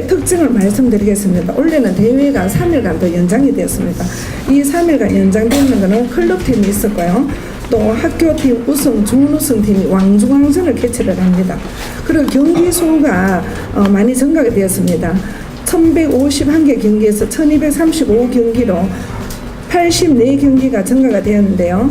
특징을 말씀드리겠습니다. 원래는 대회가 3일간 더 연장이 되었습니다. 이 3일간 연장되는 것은 클럽팀이 있었고요. 또 학교팀 우승, 준우승팀이 왕중왕전을 개최를 합니다. 그리고 경기 수가 어, 많이 증가가 되었습니다. 1151개 경기에서 1235경기로 84경기가 증가가 되었는데요.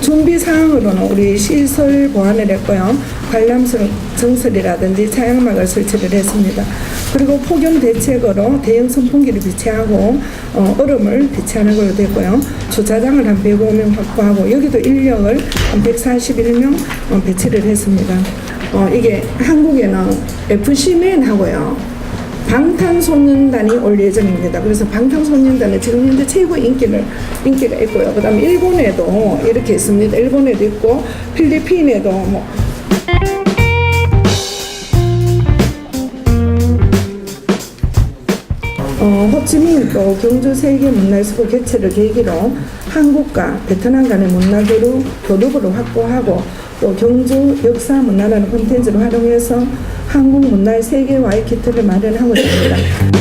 준비 사항으로는 우리 시설 보완을 했고요. 관람석 정설이라든지 차양막을 설치를 했습니다. 그리고 폭염 대책으로 대형 선풍기를 비치하고 어, 얼음을 비치하는 걸로 됐고요. 주차장을 한 105명 확보하고 여기도 인력을 한 141명 어, 배치를 했습니다. 어, 이게 한국에는 FC맨하고요. 방탄소년단이 올 예정입니다. 그래서 방탄소년단은 지금 현재 최고 인기를 인기가 있고요. 그다음에 일본에도 이렇게 있습니다. 일본에도 있고 필리핀에도 뭐 어, 호치민도 경주 세계 문화엑스포 개최를 계기로 한국과 베트남 간의 문화 교류, 교류를 확보하고 또 경주 역사 문화라는 콘텐츠를 활용해서 한국 문화의 세계화의 기틀을 마련하고 있습니다.